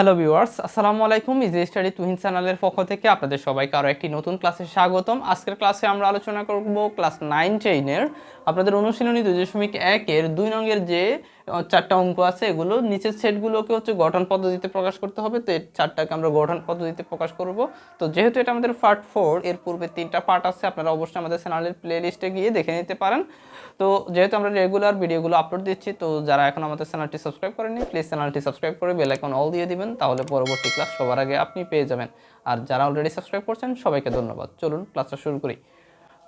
Hello viewers আসসালামু আলাইকুম easy study Tuhin চ্যানেলের পক্ষ থেকে আপনাদের সবাইকে আরও একটি নতুন ক্লাসে স্বাগতম। আজকের ক্লাসে আমরা আলোচনা করব ক্লাস নাইন টেনের আপনাদের অনুশীলনী দুই দশমিক একের দুই নঙ্গের যে চারটা অঙ্ক আছে এগুলো। নিচের সেটগুলোকে হচ্ছে গঠন পদ্ধতিতে প্রকাশ করতে হবে। তো এই চারটাকে আমরা গঠন পদ্ধতিতে প্রকাশ করব। তো যেহেতু এটা আমাদের পার্ট ফোর, এর পূর্বে তিনটা পার্ট আছে, আপনারা অবশ্যই আমাদের চ্যানেলের প্লে লিস্টে গিয়ে দেখে নিতে পারেন। তো যেহেতু আমরা রেগুলার ভিডিওগুলো আপলোড দিচ্ছি, তো যারা এখন আমাদের চ্যানেলটি সাবস্ক্রাইব করেনি প্লিজ চ্যানেলটি সাবস্ক্রাইব করে বেল আইকন অল দিয়ে দিবেন, তাহলে পরবর্তী ক্লাস সবার আগে আপনি পেয়ে যাবেন। আর যারা অলরেডি সাবস্ক্রাইব করছেন, সবাইকে ধন্যবাদ। চলুন ক্লাসটা শুরু করি।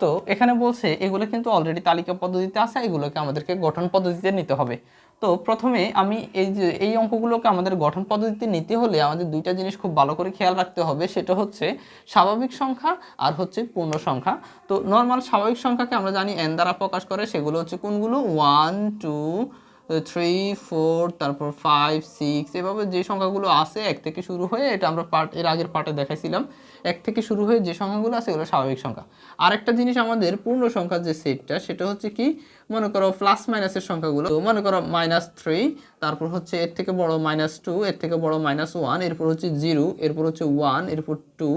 তো এখানে বলছে, এগুলো কিন্তু অলরেডি তালিকা পদ্ধতিতে আছে, এগুলোকে আমাদেরকে গঠন পদ্ধতিতে নিতে হবে। তো প্রথমে আমি এই যে, এই অঙ্কগুলোকে আমাদের গঠন পদ্ধতিতে নিতে হলে আমাদের দুইটা জিনিস খুব ভালো করে খেয়াল রাখতে হবে। সেটা হচ্ছে স্বাভাবিক সংখ্যা আর হচ্ছে পূর্ণ সংখ্যা। তো নর্মাল স্বাভাবিক সংখ্যাকে আমরা জানি এন দ্বারা প্রকাশ করে। সেগুলো হচ্ছে কোনগুলো? ওয়ান টু থ্রি ফোর তারপর ফাইভ সিক্স এভাবে যে সংখ্যাগুলো আছে, এক থেকে শুরু হয়ে এটা আমরা পার্ট এর আগের পার্টে দেখাইছিলাম। এক থেকে শুরু হয়ে যে সংখ্যাগুলো আছে এগুলো স্বাভাবিক সংখ্যা। আরেকটা জিনিস আমাদের পূর্ণ সংখ্যার যে সেটটা, সেটা হচ্ছে কি? মনে করো প্লাস মাইনাসের সংখ্যাগুলো। মনে করো মাইনাস থ্রি তারপর হচ্ছে এর থেকে বড় মাইনাস টু এর থেকে বড় মাইনাস ওয়ান এরপর হচ্ছে জিরো এরপর হচ্ছে ওয়ান এরপর টু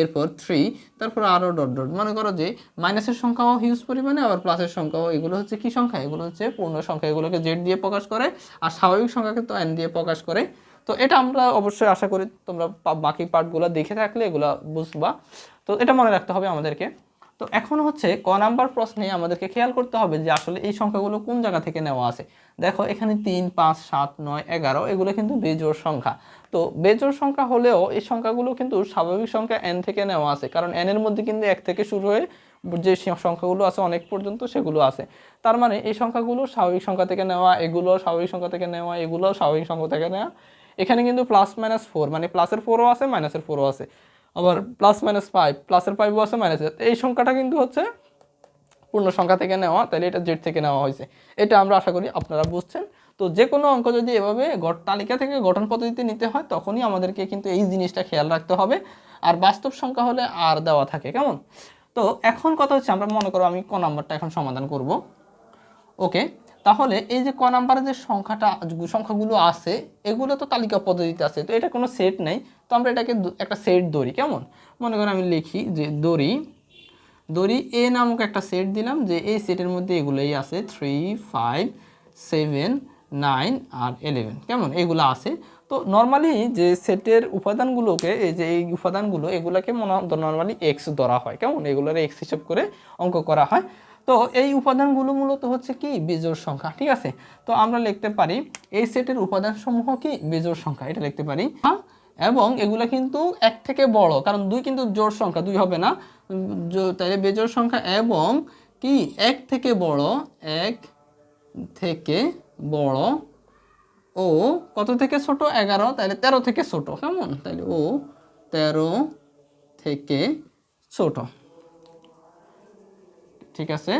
এরপর থ্রি তারপর আরও ডট ডট মনে করো যে মাইনাসের সংখ্যাও হিউজ পরিমাণে, আবার প্লাসের সংখ্যাও, এগুলো হচ্ছে কি সংখ্যা? এগুলো হচ্ছে পূর্ণ সংখ্যা। এগুলোকে জেড দিয়ে প্রকাশ করে, আর স্বাভাবিক সংখ্যাকে তো এন দিয়ে প্রকাশ করে তো এটা আমরা অবশ্যই আশা করি তোমরা বাকি পার্টগুলো দেখে থাকলে এগুলো বুঝবা। তো এটা মনে রাখতে হবে আমাদেরকে। তো এখন হচ্ছে ক নাম্বার প্রশ্নে আমাদেরকে খেয়াল করতে হবে যে আসলে এই সংখ্যাগুলো কোন জায়গা থেকে নেওয়া আছে। দেখো, এখানে তিন, পাঁচ, সাত, নয়, এগারো, এগুলো কিন্তু বেজোড় সংখ্যা। তো বেজোড় সংখ্যা হলেও এই সংখ্যাগুলো কিন্তু স্বাভাবিক সংখ্যা এন থেকে নেওয়া আছে। কারণ এন এর মধ্যে কিন্তু এক থেকে শুরু হয়ে যে সংখ্যাগুলো আছে অনেক পর্যন্ত সেগুলো আছে। তার মানে এই সংখ্যাগুলো স্বাভাবিক সংখ্যা থেকে নেওয়া, এগুলো স্বাভাবিক সংখ্যা থেকে নেওয়া, এগুলো স্বাভাবিক সংখ্যা থেকে নেওয়া। এখানে কিন্তু প্লাস মাইনাস ফোর মানে প্লাসের ফোরও আছে মাইনাসের ফোরও আছে। আবার প্লাস মাইনাস ফাইভ প্লাসের ফাইভও আছে মাইনাসের এই সংখ্যাটা কিন্তু হচ্ছে পূর্ণ সংখ্যা থেকে নেওয়া, তাহলে এটা জেড থেকে নেওয়া হয়েছে। এটা আমরা আশা করি আপনারা বুঝছেন। তো যে কোনো অঙ্ক যদি এভাবে তালিকা থেকে গঠন পদ্ধতিতে নিতে হয়, তখনই আমাদেরকে কিন্তু এই জিনিসটা খেয়াল রাখতে হবে। আর বাস্তব সংখ্যা হলে আর দেওয়া থাকে, কেমন? তো এখন কথা হচ্ছে, আমরা মনে করো আমি ক নাম্বারটা এখন সমাধান করব। ওকে তাহলে এই যে ক নাম্বারের যে সংখ্যাটা, সংখ্যাগুলো আছে, এগুলো তো তালিকা পদ্ধতিতে আছে। তো এটা কোনো সেট নেই। তো আমরা এটাকে একটা সেট ধরি, কেমন? মনে করো আমি লিখি যে দড়ি দড়ি এ নামক একটা সেট দিলাম যে এই সেটের মধ্যে এগুলোই আছে থ্রি ফাইভ সেভেন নাইন আর এলেভেন কেমন? এগুলো আছে। তো নর্মালি যে সেটের উপাদানগুলোকে, এই যে এই উপাদানগুলো, এগুলোকে মনে নর্মালি এক্স ধরা হয়। কেমন? এগুলোর এক্স হিসেব করে অঙ্ক করা হয়। তো এই উপাদানগুলো মূলত হচ্ছে কি? বিজোড় সংখ্যা, ঠিক আছে? তো আমরা লিখতে পারি এই সেটের উপাদানসমূহ কি? বিজোড় সংখ্যা, এটা লিখতে পারি। হ্যাঁ এবং এগুলো কিন্তু এক থেকে বড়, কারণ দুই কিন্তু জোড় সংখ্যা, দুই হবে না। তাইলে বেজোড় সংখ্যা এবং কি? এক থেকে বড়, এক থেকে বড় ও কত থেকে ছোট? এগারো তাহলে তেরো থেকে ছোট, কেমন? তাহলে ও তেরো থেকে ছোট। ঠিক আছে?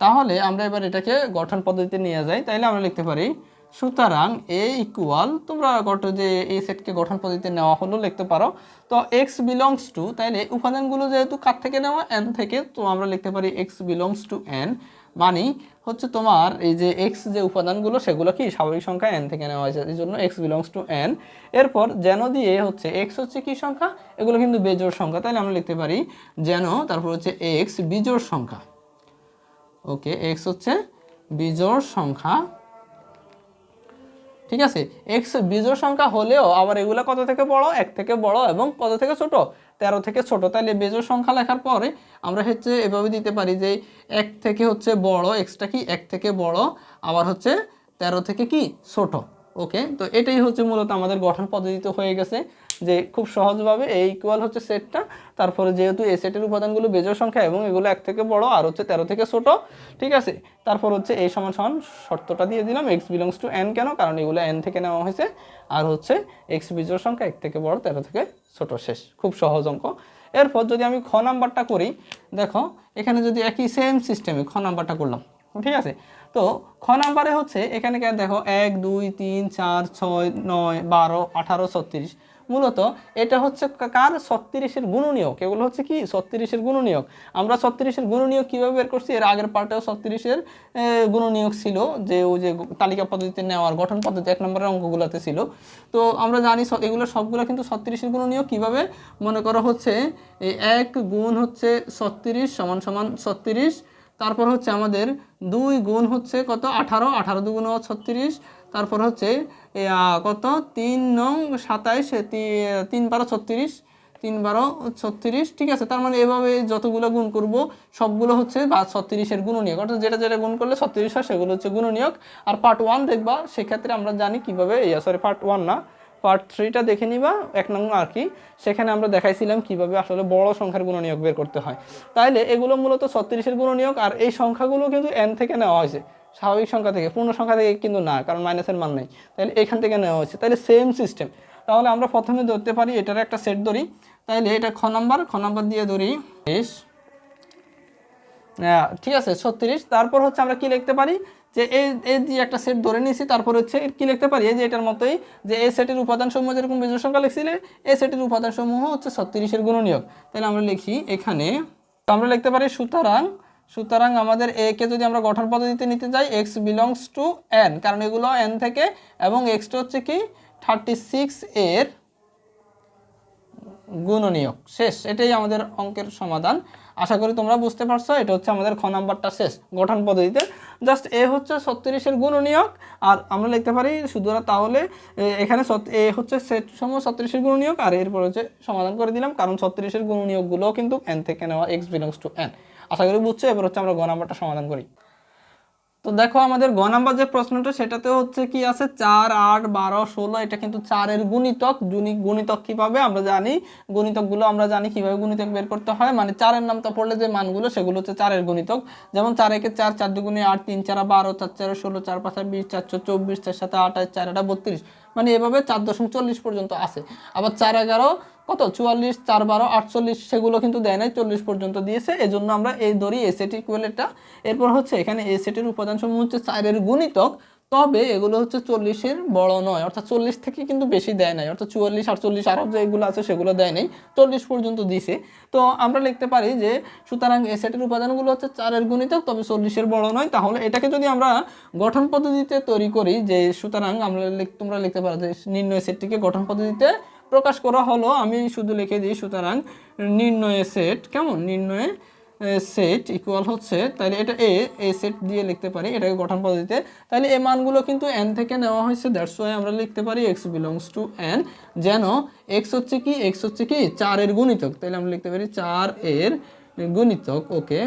তাহলে আমরা এবার এটাকে গঠন পদ্ধতিতে নিয়ে যাই। তাইলে আমরা লিখতে পারি, সুতরাং এ ইকুয়াল তোমরা গঠ যে এই সেটকে গঠন পদ্ধতিতে নেওয়া হলো লিখতে পারো। তো এক্স বিলংস টু তাইলে উপাদানগুলো যেহেতু কার থেকে নেওয়া? এন থেকে, তো আমরা লিখতে পারি এক্স বিলংস টু এন মানে হচ্ছে তোমার এই যে এক্স যে উপাদানগুলো, সেগুলো কি স্বাভাবিক সংখ্যা? এন থেকে নেওয়া হয়েছে, এই জন্য এক্স বিলংস টু এন এরপর যেন দিয়ে হচ্ছে এক্স হচ্ছে কি সংখ্যা? এগুলো কিন্তু বেজোর সংখ্যা। তাহলে আমরা লিখতে পারি যেন, তারপর হচ্ছে এক্স বিজোর সংখ্যা। ওকে এক্স হচ্ছে বিজোড় সংখ্যা। ঠিক আছে? এক্স বিজোড় সংখ্যা হলেও আবার এগুলো কত থেকে বড়? এক থেকে বড় এবং কত থেকে ছোট? তেরো থেকে ছোট। তাহলে বেজোড় সংখ্যা লেখার পরে আমরা হচ্ছে এভাবে দিতে পারি যে এক থেকে হচ্ছে বড় এক্সটা কি এক থেকে বড়? আবার হচ্ছে তেরো থেকে কি? ছোট। ওকে তো এটাই হচ্ছে মূলত আমাদের গঠন পদ্ধতিতে হয়ে গেছে। যে খুব সহজভাবে এই ইকুয়াল হচ্ছে সেটটা তারপরে যেহেতু এ সেটের উপাদানগুলো বেজোড় সংখ্যা এবং এগুলো এক থেকে বড়, আর হচ্ছে তেরো থেকে ছোট, ঠিক আছে? তারপর হচ্ছে এই সমান সমান শর্তটা দিয়ে দিলাম এক্স বিলংস টু এন কেন? কারণ এগুলো এন থেকে নেওয়া হয়েছে। আর হচ্ছে এক্স বিজোড় সংখ্যা এক থেকে বড়, তেরো থেকে ছোট শেষ। খুব সহজ অঙ্ক। এরপর যদি আমি খ নাম্বারটা করি, দেখো, এখানে যদি একই সেম সিস্টেমে খ নাম্বারটা করলাম, ঠিক আছে? তো খ নাম্বারে হচ্ছে, এখানে দেখো, এক, দুই, তিন, চার, ছয়, নয়, বারো, আঠারো, ছত্রিশ। মূলত এটা হচ্ছে কার? ছত্রিশের গুণনীয়ক। এগুলো হচ্ছে কি? ছত্রিশের গুণনীয়ক। আমরা ছত্রিশের গুণনীয়ক কীভাবে বের করছি? এর আগের পার্টেও ছত্রিশের গুণনীয়ক ছিল যে ওই যে তালিকা পদ্ধতিতে নেওয়ার, গঠন পদ্ধতি এক নম্বরের অঙ্কগুলোতে ছিল। তো আমরা জানি এগুলো সবগুলো কিন্তু ছত্রিশের গুণনীয়ক। কীভাবে? মনে করা হচ্ছে এই এক গুণ হচ্ছে ছত্রিশ সমান সমান ছত্রিশ। তারপর হচ্ছে আমাদের দুই গুণ হচ্ছে কত? আঠারো। আঠারো দুগুণ ছত্রিশ। তারপর হচ্ছে কত? তিন নং সাতাইশ তিন বারো ছত্রিশ, তিন বারো ছত্রিশ, ঠিক আছে? তার মানে এভাবে যতগুলো গুণ করব, সবগুলো হচ্ছে বা ছত্রিশের গুণনীয়ক। অর্থাৎ যেটা যেটা গুণ করলে ছত্রিশ হয়, সেগুলো হচ্ছে গুণনীয়ক। আর পার্ট ওয়ান দেখবা, সেক্ষেত্রে আমরা জানি কীভাবে সরি পার্ট ওয়ান না পার্ট থ্রিটা দেখে নিবা, এক নম্বর আর কি। সেখানে আমরা দেখাইছিলাম কীভাবে আসলে বড় সংখ্যার গুণনীয়ক বের করতে হয়। তাইলে এগুলো মূলত ছত্রিশের গুণনীয়ক, আর এই সংখ্যাগুলো কিন্তু এন থেকে নেওয়া হয়েছে। স্বাভাবিক সংখ্যা থেকে পূর্ণ সংখ্যা থেকে কিন্তু না কারণ মাইনাসের মান নেই। তাহলে এখান থেকে নেওয়া হয়েছে। তাহলে সেম সিস্টেম তাহলে আমরা প্রথমে ধরতে পারি এটার একটা সেট ধরি। তাইলে এটা খ নাম্বার খ নাম্বার দিয়ে ধরি। বেশ আহ, ঠিক আছে ছত্রিশ। তারপর হচ্ছে আমরা কি লিখতে পারি? যে এই এই যে একটা সেট ধরে নিয়েছি তারপর হচ্ছে কি লিখতে পারি? এই যে এটার মতোই যে এই সেটের উপাদান সমূহ যেরকম বিজোড় সংখ্যা লিখছিলে এই সেটের উপাদান সমূহ হচ্ছে ছত্রিশের গুণনীয়ক। তাহলে আমরা লিখি এখানে আমরা লিখতে পারি সুতরাং সুতরাং আমাদের এ কে যদি আমরা গঠন পদ্ধতিতে নিতে যাই এক্স বিলংস টু এন কারণ এগুলো এন থেকে, এবং এক্সটা হচ্ছে কি? থার্টি সিক্স এর গুণনীয়ক। শেষ, এটাই আমাদের অঙ্কের সমাধান। আশা করি তোমরা বুঝতে পারছ, এটা হচ্ছে আমাদের খ নাম্বারটা শেষ গঠন পদ্ধতিতে। জাস্ট এ হচ্ছে ছত্রিশের গুণনীয়ক, আর আমরা লিখতে পারি না তাহলে এখানে এ হচ্ছে সেট সমূহ ছত্রিশের গুণনীয়ক, আর এরপর হচ্ছে সমাধান করে দিলাম, কারণ ছত্রিশের গুণনীয়কগুলো কিন্তু এন থেকে নেওয়া এক্স বিলংস টু এন আশা করি বুঝছ? এবার হচ্ছে আমরা গ নাম্বারটা সমাধান করি। তো দেখো আমাদের গ নাম্বার যে প্রশ্নটা সেটাতে হচ্ছে কি আছে? চার, আট, বারো, ষোলো, এটা কিন্তু চারের গুণিতক। গুণি গুণিতক কীভাবে আমরা জানি। গুণিতকগুলো আমরা জানি কীভাবে গুণিতক বের করতে হয়। মানে চারের নামটা পড়লে যে মানগুলো, সেগুলো হচ্ছে চারের গুণিতক। যেমন চার একে চার চার দুগুণে আট, তিন, চার বারো, চার চার, ষোলো, চার, পাঁচা বিশ, চার চার চব্বিশ, চার সাথে আঠাশ চার আটা, বত্রিশ। মানে এভাবে চার দশমিক চল্লিশ পর্যন্ত আছে। আবার চার, এগারো কত? চুয়াল্লিশ, চার বারো, আটচল্লিশ, সেগুলো কিন্তু দেয় নাই, চল্লিশ পর্যন্ত দিয়েছে। এই জন্য আমরা এই ধরি এ সেট ইকুয়ালেটটা এরপর হচ্ছে এখানে এ সেটের উপাদান সমূহ হচ্ছে চারের গুণিতক, তবে এগুলো হচ্ছে চল্লিশের বড় নয়, অর্থাৎ চল্লিশ থেকে কিন্তু বেশি দেয় নাই, অর্থাৎ চুয়াল্লিশ, আটচল্লিশ, আরও যেগুলো আছে সেগুলো দেয় নাই, চল্লিশ পর্যন্ত দিছে তো আমরা লিখতে পারি যে, সুতরাং এ সেটের উপাদানগুলো হচ্ছে চারের গুণিতক, তবে চল্লিশের বড় নয়। তাহলে এটাকে যদি আমরা গঠন পদ্ধতিতে তৈরি করি, যে সুতরাং আমরা তোমরা লিখতে পারো যে নির্ণয় সেটটিকে গঠন পদ্ধতিতে প্রকাশ করা হলো, আমি শুধু লিখে দিই, সুতরাং নির্ণয়ে সেট কেমন? নির্ণয়ে সেট ইকুয়াল হচ্ছে তাহলে এটা এ এ সেট দিয়ে লিখতে পারি, এটাকে গঠন পদ্ধতিতে। তাহলে এই মানগুলো কিন্তু এন থেকে নেওয়া হয়েছে দ্যাটস ওয়াই আমরা লিখতে পারি এক্স বিলংস টু এন যেন এক্স হচ্ছে কি? এক্স হচ্ছে কি? চারের গুণিতক। তাহলে আমরা লিখতে পারি চার এর গুণিতক ওকে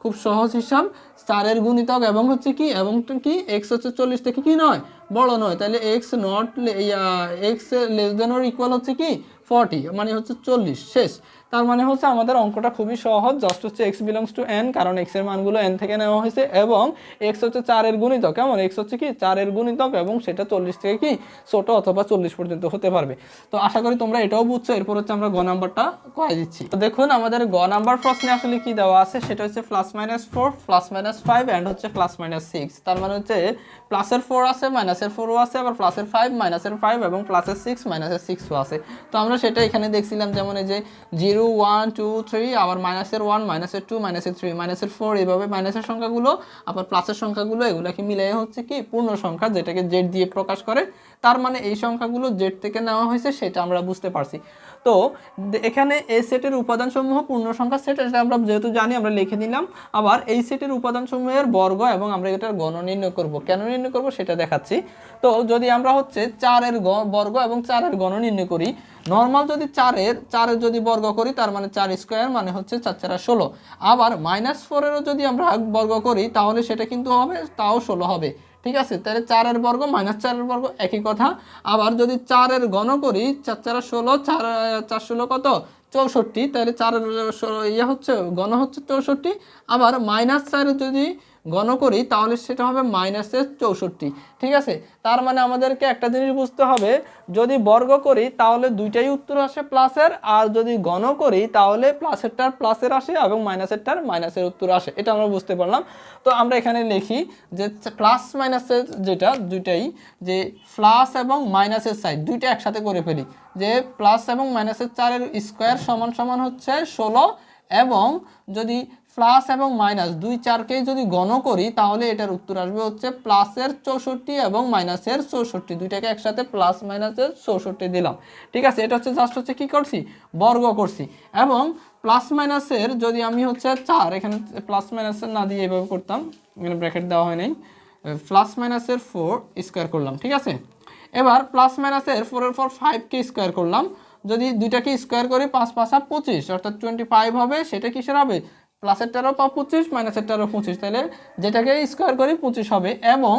খুব সহজ হিসাব স্টারের গুণিতক এবং হচ্ছে কি, এবং কি এক্স হচ্ছে চল্লিশ থেকে কি নয়? বড় নয়। তাহলে X not X less than or equal হচ্ছে কি ফর্টি মানে হচ্ছে চল্লিশ, শেষ। তার মানে হচ্ছে আমাদের অঙ্কটা খুবই সহজ জাস্ট হচ্ছে এক্স বিলংস টু এন কারণ এক্সের মানগুলো এন থেকে নেওয়া হয়েছে, এবং এক্স হচ্ছে চারের গুণিতক, কেমন? এক্স হচ্ছে কি? চারের গুণিতক, এবং সেটা চল্লিশ থেকে কি? ছোটো অথবা চল্লিশ পর্যন্ত হতে পারবে। তো আশা করি তোমরা এটাও বুঝছ, এরপর হচ্ছে আমরা গ নাম্বারটা কয়ে দিচ্ছি। তো দেখুন, আমাদের গ নাম্বার প্রশ্নে আসলে কি দেওয়া আছে, সেটা হচ্ছে plus minus four plus minus five and হচ্ছে প্লাস মাইনাস সিক্স তার মানে হচ্ছে প্লাসের ফোর আছে মাইনাসের ফোরও আছে, আবার প্লাসের ফাইভ মাইনাসের ফাইভ এবং প্লাসের সিক্স মাইনাসের সিক্সও আছে। তো আমরা সেটা এখানে দেখছিলাম যেমন এই যে জিরো, ওয়ান, টু, থ্রি, আবার মাইনাসের ওয়ান, মাইনাসের টু, মাইনাসের থ্রি, মাইনাসের ফোর এইভাবে মাইনাসের সংখ্যাগুলো, আবার প্লাসের সংখ্যাগুলো, এগুলোকে মিলিয়ে হচ্ছে কি পূর্ণ সংখ্যা যেটাকে জেড দিয়ে প্রকাশ করে। তার মানে এই সংখ্যাগুলো জেড থেকে নেওয়া হয়েছে, সেটা আমরা বুঝতে পারছি। তো এখানে এই সেটের উপাদান সমূহ পূর্ণ সংখ্যা সেট, এটা আমরা যেহেতু জানি, আমরা লিখে দিলাম আবার এই সেটের উপাদান সমূহের বর্গ এবং আমরা এটার গণ নির্ণয় করব। কেন নির্ণয় করব সেটা দেখাচ্ছি। তো যদি আমরা হচ্ছে চারের বর্গ এবং চারের গণ নির্ণয় করি নর্মাল যদি চারের চারের যদি বর্গ করি, তার মানে চার স্কোয়ার মানে হচ্ছে চার চারা ষোলো। আবার মাইনাস ফোরেরও যদি আমরা বর্গ করি, তাহলে সেটা কিন্তু হবে, তাও ষোলো হবে। ঠিক আছে? তাহলে চারের বর্গ মাইনাস চারের বর্গ, একই কথা। আবার যদি চারের গণ করি, চার চারা ষোলো, চার চার ষোলো কত? চৌষট্টি। তাহলে চারের ইয়ে হচ্ছে, গণ হচ্ছে চৌষট্টি। আবার মাইনাস চারের যদি গণ করি, তাহলে সেটা হবে মাইনাসের চৌষট্টি। ঠিক আছে? তার মানে আমাদেরকে একটা জিনিস বুঝতে হবে, যদি বর্গ করি, তাহলে দুইটাই উত্তর আসে প্লাসের আর যদি গণ করি, তাহলে প্লাসেরটার প্লাসের আসে এবং মাইনাসেরটার মাইনাসের উত্তর আসে। এটা আমরা বুঝতে পারলাম। তো আমরা এখানে লিখি যে প্লাস মাইনাসের যেটা, দুইটাই যে প্লাস এবং মাইনাসের সাইড দুইটা একসাথে করে ফেলি। যে প্লাস এবং মাইনাসের চারের স্কোয়ার সমান সমান হচ্ছে ষোলো এবং যদি প্লাস এবং মাইনাস। দুই চারকেই যদি গণ করি, তাহলে এটার উত্তর আসবে হচ্ছে প্লাসের চৌষট্টি এবং মাইনাসের চৌষট্টি। দুইটাকে একসাথে প্লাস মাইনাসের চৌষট্টি দিলাম। ঠিক আছে, এটা হচ্ছে জাস্ট হচ্ছে কি করছি? বর্গ করছি। এবং প্লাস মাইনাসের যদি আমি হচ্ছে চার, এখানে প্লাস মাইনাসের না দিয়ে এভাবে করতাম, এখানে ব্র্যাকেট দেওয়া হয় নাই, প্লাস মাইনাসের ফোর স্কোয়ার করলাম, ঠিক আছে? এবার প্লাস মাইনাসের ফোরের ফোর ফাইভকে স্কোয়ার করলাম। যদি দুইটাকে স্কোয়ার করি, পাঁচ পাঁচা পঁচিশ, অর্থাৎ টোয়েন্টি ফাইভ হবে, সেটা কিসের হবে? প্লাসেরটারও পা পঁচিশ মাইনাসেরটারও পঁচিশ। তাহলে যেটাকে স্কোয়ার করি পঁচিশ হবে। এবং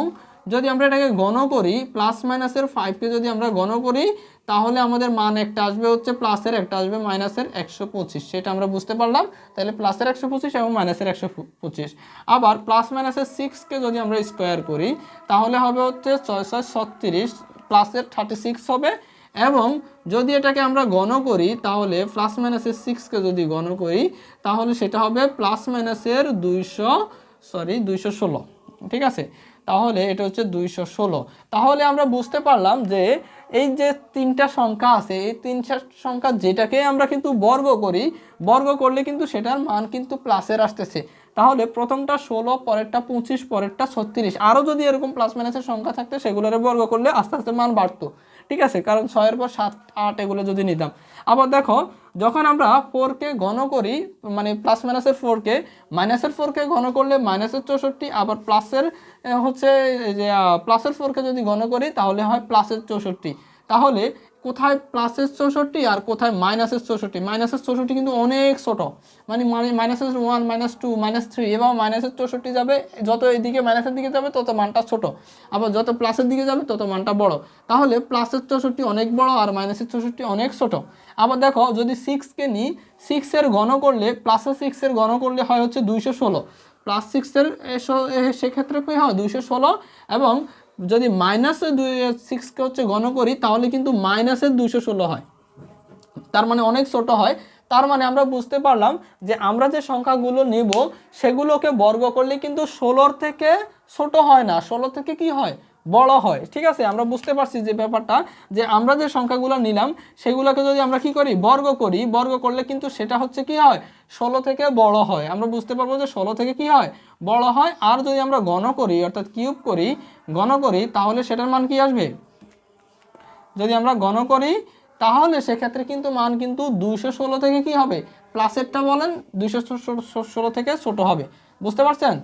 যদি আমরা এটাকে গণ করি প্লাস মাইনাসের ফাইভকে যদি আমরা গণ করি, তাহলে আমাদের মান একটা আসবে হচ্ছে প্লাসের একটা আসবে মাইনাসের একশো পঁচিশ। সেটা আমরা বুঝতে পারলাম। তাহলে প্লাসের একশো পঁচিশ এবং মাইনাসের একশো পঁচিশ। আবার প্লাস মাইনাসের সিক্সকে যদি আমরা স্কোয়ার করি, তাহলে হবে হচ্ছে ছয় ছয় ছত্রিশ প্লাসের থার্টি সিক্স হবে। এবং যদি এটাকে আমরা গণ করি, তাহলে প্লাস মাইনাসের সিক্সকে যদি গণ করি, তাহলে সেটা হবে প্লাস মাইনাসের দুইশো সরি দুইশো ষোলো। ঠিক আছে? তাহলে এটা হচ্ছে দুইশো ষোলো। তাহলে আমরা বুঝতে পারলাম যে এই যে তিনটা সংখ্যা আছে, এই তিনটা সংখ্যা যেটাকে আমরা কিন্তু বর্গ করি, বর্গ করলে কিন্তু সেটার মান কিন্তু প্লাসের আসতেছে। তাহলে প্রথমটা ষোলো, পরেরটা পঁচিশ, পরেরটা ছত্রিশ। আরও যদি এরকম প্লাস মাইনাসের সংখ্যা থাকতো, সেগুলোর বর্গ করলে আস্তে আস্তে মান বাড়তো। ঠিক আছে, কারণ ছয়ের পর সাত, আট এগুলো যদি নিতাম। আবার দেখো, যখন আমরা ফোরকে ঘন করি মানে প্লাস মাইনাসের ফোরকে মাইনাসের ফোরকে ঘন করলে মাইনাসের চৌষট্টি, আবার প্লাসের হচ্ছে যে প্লাসের ফোরকে যদি ঘন করি, তাহলে হয় প্লাসের চৌষট্টি। তাহলে কোথায় প্লাসের চৌষট্টি আর কোথায় মাইনাসের চৌষট্টি? মাইনাসের চৌষট্টি কিন্তু অনেক ছোট। মানে মানে মাইনাসের one minus two minus three এবং মাইনাসের চৌষট্টি যাবে, যত এদিকে মাইনাসের দিকে যাবে, তত মানটা ছোট। আবার যত প্লাসের দিকে যাবে, তত মানটা বড়। তাহলে প্লাসের চৌষট্টি অনেক বড় আর মাইনাসের চৌষট্টি অনেক ছোট। আবার দেখো, যদি সিক্সকে নিই সিক্সের ঘন করলে প্লাসের সিক্সের ঘন করলে হয় হচ্ছে দুইশো ষোলো। প্লাস সিক্সের সেক্ষেত্রে কী হয়? দুইশো ষোলো এবং যদি মাইনাসের দুই সিক্সকে হচ্ছে গণ করি, তাহলে কিন্তু মাইনাসের দুইশো ষোলো হয়। তার মানে অনেক ছোট হয়। তার মানে আমরা বুঝতে পারলাম যে আমরা যে সংখ্যাগুলো নেব, সেগুলোকে বর্গ করলে কিন্তু ষোলোর থেকে ছোট হয় না। ষোলো থেকে কি হয়? বড় হয়। ঠিক আছে? আমরা বুঝতে পারছি যে ব্যাপারটা, যে আমরা যে সংখ্যাগুলো নিলাম, সেগুলোকে যদি আমরা কি করি? বর্গ করি। বর্গ করলে কিন্তু সেটা হচ্ছে কি হয়? ষোলো থেকে বড় হয়। আমরা বুঝতে পারব যে ষোলো থেকে কি হয়? বড় হয়। আর যদি আমরা গণ করি, অর্থাৎ কিউব করি গণ করি, তাহলে সেটার মান কি আসবে? যদি আমরা গণ করি, তাহলে সেক্ষেত্রে কিন্তু মান কিন্তু দুইশো ষোলো থেকে কি হবে? প্লাসেরটা বলেন, দুইশো ষোলো থেকে ছোট হবে। বুঝতে পারছেন?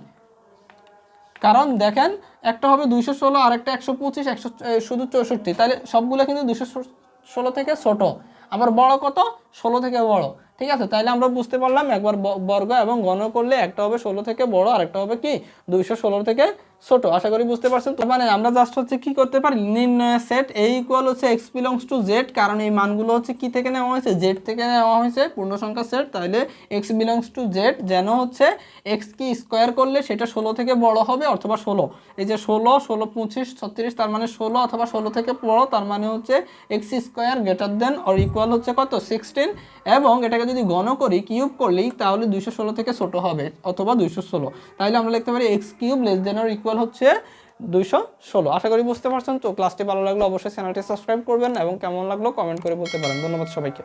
কারণ দেখেন, একটা হবে দুইশো ষোলো আর একটা একশো পঁচিশ, একশো শুধু চৌষট্টি। তাহলে সবগুলো কিন্তু দুইশো ষোলো থেকে ছোট। আবার বড় কত? ষোলো থেকে বড়। ঠিক আছে? তাইলে আমরা বুঝতে পারলাম একবার বর্গ এবং গণ করলে একটা হবে ষোলো থেকে বড় আর একটা হবে কি? দুইশো ষোলো থেকে ছোট, আশা করি বুঝতে পারছেন তো? মানে আমরা জাস্ট হচ্ছে কি করতে পারি? নির্ণয় সেট এই ইকুয়াল হচ্ছে এক্স বিলংস টু জেড কারণ এই মানগুলো হচ্ছে কি থেকে নেওয়া হয়েছে? জেড থেকে নেওয়া হয়েছে পূর্ণ সংখ্যা সেট তাহলে এক্স বিলংস টু জেড যেন হচ্ছে এক্স কি স্কোয়ার করলে সেটা ষোলো থেকে বড় হবে অথবা ষোলো। এই যে ষোলো ষোলো পঁচিশ, ছত্রিশ, তার মানে ষোলো অথবা ষোলো থেকে বড়, তার মানে হচ্ছে x square greater than or equal হচ্ছে কত? সিক্সটিন এবং এটাকে যদি গণ করি কিউব করলেই তাহলে দুইশো ষোলো থেকে ছোট হবে, অথবা দুইশো ষোলো। তাহলে আমরা লিখতে পারি x cube less than or equal হচ্ছে দুইশো ষোলো। আশা করি বুঝতে পারছেন। তো ক্লাসটি ভালো লাগল অবশ্যই চ্যানেলটি সাবস্ক্রাইব করবেন এবং কেমন লাগল কমেন্ট করে বলতে পারেন। ধন্যবাদ সবাইকে।